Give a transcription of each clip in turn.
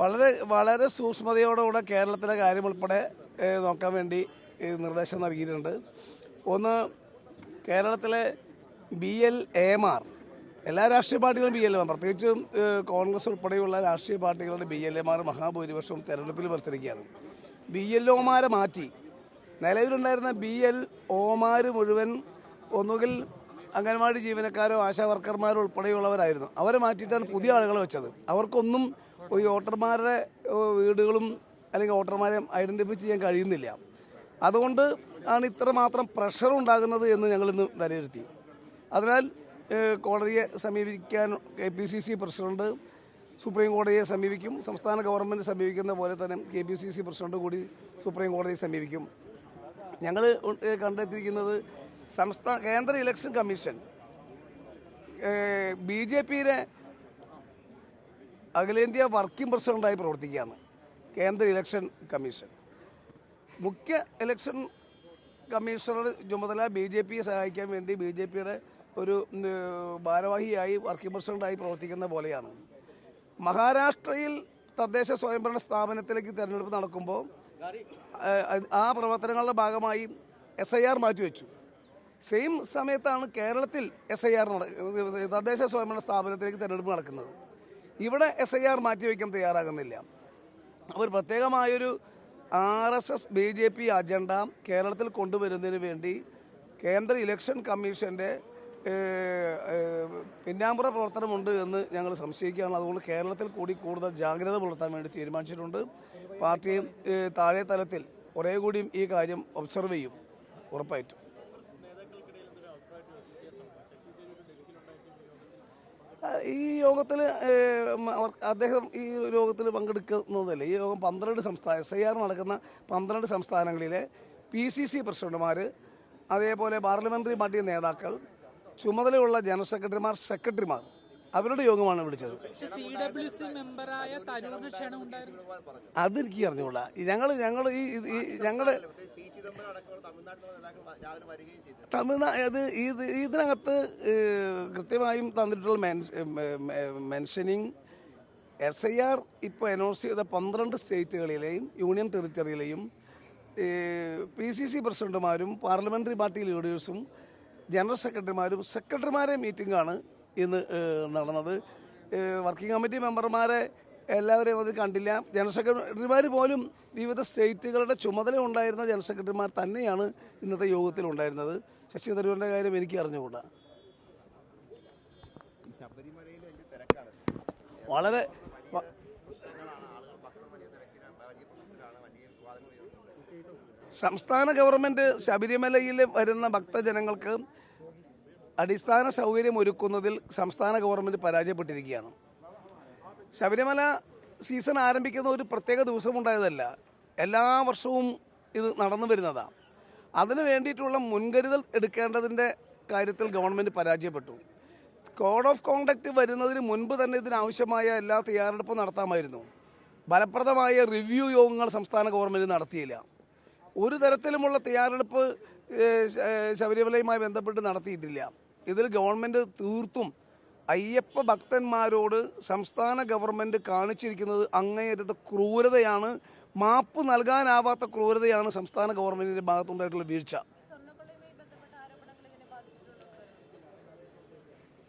വളരെ വളരെ സൂക്ഷ്മതയോടുകൂടെ കേരളത്തിലെ കാര്യം ഉൾപ്പെടെ നോക്കാൻ വേണ്ടി നിർദ്ദേശം നൽകിയിട്ടുണ്ട്. ഒന്ന് കേരളത്തിലെ ബി എൽ എമാർ എല്ലാ രാഷ്ട്രീയ പാർട്ടികളും ബി എൽ എമാർ പ്രത്യേകിച്ചും കോൺഗ്രസ് ഉൾപ്പെടെയുള്ള രാഷ്ട്രീയ പാർട്ടികളുടെ ബി എൽ എമാർ മഹാഭൂരിപക്ഷവും തെരഞ്ഞെടുപ്പിൽ മത്സരിക്കുകയാണ്. ബി എൽ ഒമാരെ മാറ്റി. നിലവിലുണ്ടായിരുന്ന ബി എൽ ഒമാർ മുഴുവൻ ഒന്നുകിൽ അംഗൻവാടി ജീവനക്കാരോ ആശാ വർക്കർമാരോ ഉൾപ്പെടെയുള്ളവരായിരുന്നു. അവരെ മാറ്റിയിട്ടാണ് പുതിയ ആളുകളെ വെച്ചത്. അവർക്കൊന്നും ഈ വോട്ടർമാരുടെ വീടുകളും അല്ലെങ്കിൽ വോട്ടർമാരെ ഐഡന്റിഫൈ ചെയ്യാൻ കഴിയുന്നില്ല. അതുകൊണ്ട് ആണ് ഇത്രമാത്രം പ്രഷർ ഉണ്ടാകുന്നത് എന്ന് ഞങ്ങൾ ഇന്ന് വിലയിരുത്തി. അതിനാൽ കോടതിയെ സമീപിക്കാൻ K P C C president supreme കോടതിയെ സമീപിക്കും സംസ്ഥാന ഗവൺമെന്റ് സമീപിക്കുന്ന പോലെ തന്നെ K P C C president കൂടി സുപ്രീം കോടതിയെ സമീപിക്കും. ഞങ്ങൾ കണ്ടെത്തിയിരിക്കുന്നത് സംസ്ഥാന കേന്ദ്ര ഇലക്ഷൻ കമ്മീഷൻ ബി ജെ പിയിലെ അഖിലേന്ത്യാ വർക്കിംഗ് പ്രസിഡന്റായി പ്രവർത്തിക്കുകയാണ് കേന്ദ്ര ഇലക്ഷൻ കമ്മീഷൻ. മുഖ്യ ഇലക്ഷൻ കമ്മീഷണറുടെ ചുമതല ബി ജെ പിയെ സഹായിക്കാൻ വേണ്ടി ബി ജെ പിയുടെ ഒരു ഭാരവാഹിയായി വർക്കിംഗ് പ്രസിഡന്റായി പ്രവർത്തിക്കുന്ന പോലെയാണ്. മഹാരാഷ്ട്രയിൽ തദ്ദേശ സ്വയംഭരണ സ്ഥാപനത്തിലേക്ക് തിരഞ്ഞെടുപ്പ് നടക്കുമ്പോൾ ആ പ്രവർത്തനങ്ങളുടെ ഭാഗമായി എസ് ഐ ആർ മാറ്റിവെച്ചു. സെയിം സമയത്താണ് കേരളത്തിൽ എസ് ഐ ആർ തദ്ദേശ സ്വയംഭരണ സ്ഥാപനത്തിലേക്ക് തിരഞ്ഞെടുപ്പ് നടക്കുന്നത്. ഇവിടെ എസ് ഐ ആർ മാറ്റിവെക്കാൻ തയ്യാറാകുന്നില്ല. അവർ പ്രത്യേകമായൊരു R S S B J P agenda കേരളത്തിൽ കൊണ്ടുവരുന്നതിന് വേണ്ടി കേന്ദ്ര ഇലക്ഷൻ കമ്മീഷന്റെ പിന്നാമ്പുറ പ്രവർത്തനമുണ്ട് എന്ന് ഞങ്ങൾ സംശയിക്കുകയാണ്. അതുകൊണ്ട് കേരളത്തിൽ കൂടി കൂടുതൽ ജാഗ്രത പുലർത്താൻ വേണ്ടി തീരുമാനിച്ചിട്ടുണ്ട്. പാർട്ടിയും താഴെ തലത്തിൽ കുറേ കൂടിയും ഈ കാര്യം ഒബ്സർവ് ചെയ്യും. ഉറപ്പായിട്ടും. ഈ യോഗത്തിൽ അദ്ദേഹം ഈ യോഗത്തിൽ പങ്കെടുക്കുന്നതല്ല? ഈ യോഗം പന്ത്രണ്ട് സംസ്ഥാന എസ് ഐ ആർ നടക്കുന്ന പന്ത്രണ്ട് സംസ്ഥാനങ്ങളിലെ പി സി സി പ്രസിഡന്റുമാർ അതേപോലെ പാർലമെന്ററി പാർട്ടി നേതാക്കൾ ചുമതലയുള്ള ജനറൽ സെക്രട്ടറിമാർ സെക്രട്ടറിമാർ അവരുടെ യോഗമാണ് വിളിച്ചത്. അതെനിക്ക് അറിഞ്ഞുകൂടാ. ഞങ്ങൾ ഞങ്ങൾ ഈ ഞങ്ങൾ തമിഴ്നാട് ഇത് ഇതിനകത്ത് കൃത്യമായും തന്നിട്ടുള്ള മെൻഷനിങ് എസ് ഐ ആർ ഇപ്പോൾ അനൗൺസ് ചെയ്ത പന്ത്രണ്ട് സ്റ്റേറ്റുകളിലെയും യൂണിയൻ ടെറിറ്ററിയിലെയും പി സി സി പ്രസിഡന്റുമാരും പാർലമെന്ററി പാർട്ടി ലീഡേഴ്സും ജനറൽ സെക്രട്ടറിമാരും സെക്രട്ടറിമാരെ മീറ്റിംഗാണ് ഇന്ന് നടന്നത്. വർക്കിംഗ് കമ്മിറ്റി മെമ്പർമാരെ എല്ലാവരെയും അത് കണ്ടില്ല. ജനറൽ സെക്രട്ടറിമാർ പോലും വിവിധ സ്റ്റേറ്റുകളുടെ ചുമതല ഉണ്ടായിരുന്ന ജനറൽ സെക്രട്ടറിമാർ തന്നെയാണ് ഇന്നത്തെ യോഗത്തിൽ ഉണ്ടായിരുന്നത്. ശശി തരൂരിന്റെ കാര്യം എനിക്ക് അറിഞ്ഞുകൂടാ. വളരെ സംസ്ഥാന ഗവൺമെന്റ് ശബരിമലയിൽ വരുന്ന ഭക്തജനങ്ങൾക്ക് അടിസ്ഥാന സൗകര്യം ഒരുക്കുന്നതിൽ സംസ്ഥാന ഗവൺമെന്റ് പരാജയപ്പെട്ടിരിക്കുകയാണ്. ശബരിമല സീസൺ ആരംഭിക്കുന്ന ഒരു പ്രത്യേക ദിവസം ഉണ്ടായതല്ല എല്ലാ വർഷവും ഇത് നടന്നു വരുന്നതാണ് അതിനു വേണ്ടിയിട്ടുള്ള മുൻകരുതൽ എടുക്കേണ്ടതിന്റെ കാര്യത്തിൽ ഗവൺമെന്റ് പരാജയപ്പെട്ടു. കോഡ് ഓഫ് കോണ്ടക്ട് വരുന്നതിന് മുൻപ് തന്നെ ഇതിനാവശ്യമായ എല്ലാ തയ്യാറെടുപ്പും നടത്താമായിരുന്നു. ഫലപ്രദമായ റിവ്യൂ യോഗങ്ങൾ സംസ്ഥാന ഗവൺമെന്റ് നടത്തിയില്ല. ഒരു തരത്തിലുമുള്ള തയ്യാറെടുപ്പ് ശബരിമലയുമായി ബന്ധപ്പെട്ട് നടത്തിയിട്ടില്ല. ഇതിൽ ഗവൺമെന്റ് തീർത്തും അയ്യപ്പ ഭക്തന്മാരോട് സംസ്ഥാന ഗവൺമെന്റ് കാണിച്ചിരിക്കുന്നത് അങ്ങേയറ്റത്തെ ക്രൂരതയാണ്. മാപ്പ് നൽകാനാവാത്ത ക്രൂരതയാണ് സംസ്ഥാന ഗവൺമെന്റിന്റെ ഭാഗത്തുണ്ടായിട്ടുള്ള വീഴ്ച.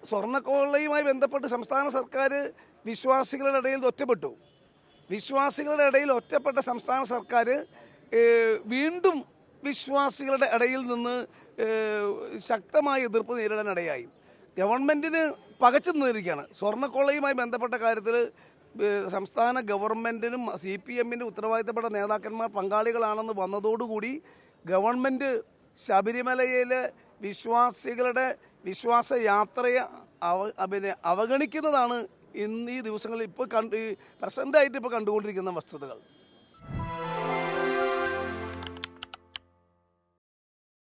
സ്വർണക്കൊള്ളയുമായി ബന്ധപ്പെട്ട് സംസ്ഥാന സർക്കാർ വിശ്വാസികളുടെ ഇടയിൽ ഒറ്റപ്പെട്ടു. വിശ്വാസികളുടെ ഇടയിൽ ഒറ്റപ്പെട്ട സംസ്ഥാന സർക്കാർ വീണ്ടും വിശ്വാസികളുടെ ഇടയിൽ നിന്ന് ശക്തമായ എതിർപ്പ് നേരിടാൻ ഇടയായി. ഗവൺമെന്റിന് പകച്ചു നിന്നിരിക്കുകയാണ്. സ്വർണക്കൊള്ളയുമായി ബന്ധപ്പെട്ട കാര്യത്തിൽ സംസ്ഥാന ഗവൺമെന്റിനും സി പി എമ്മിന്റെ ഉത്തരവാദിത്തപ്പെട്ട നേതാക്കന്മാർ പങ്കാളികളാണെന്ന് വന്നതോടുകൂടി ഗവൺമെന്റ് ശബരിമലയിലെ വിശ്വാസികളുടെ വിശ്വാസ യാത്രയെ അവ അവഗണിക്കുന്നതാണ് ഇന്ന് ഈ ദിവസങ്ങളിൽ ഇപ്പോൾ കണ്ട് പ്രസന്റായിട്ട് ഇപ്പോൾ കണ്ടുകൊണ്ടിരിക്കുന്ന വസ്തുതകൾ.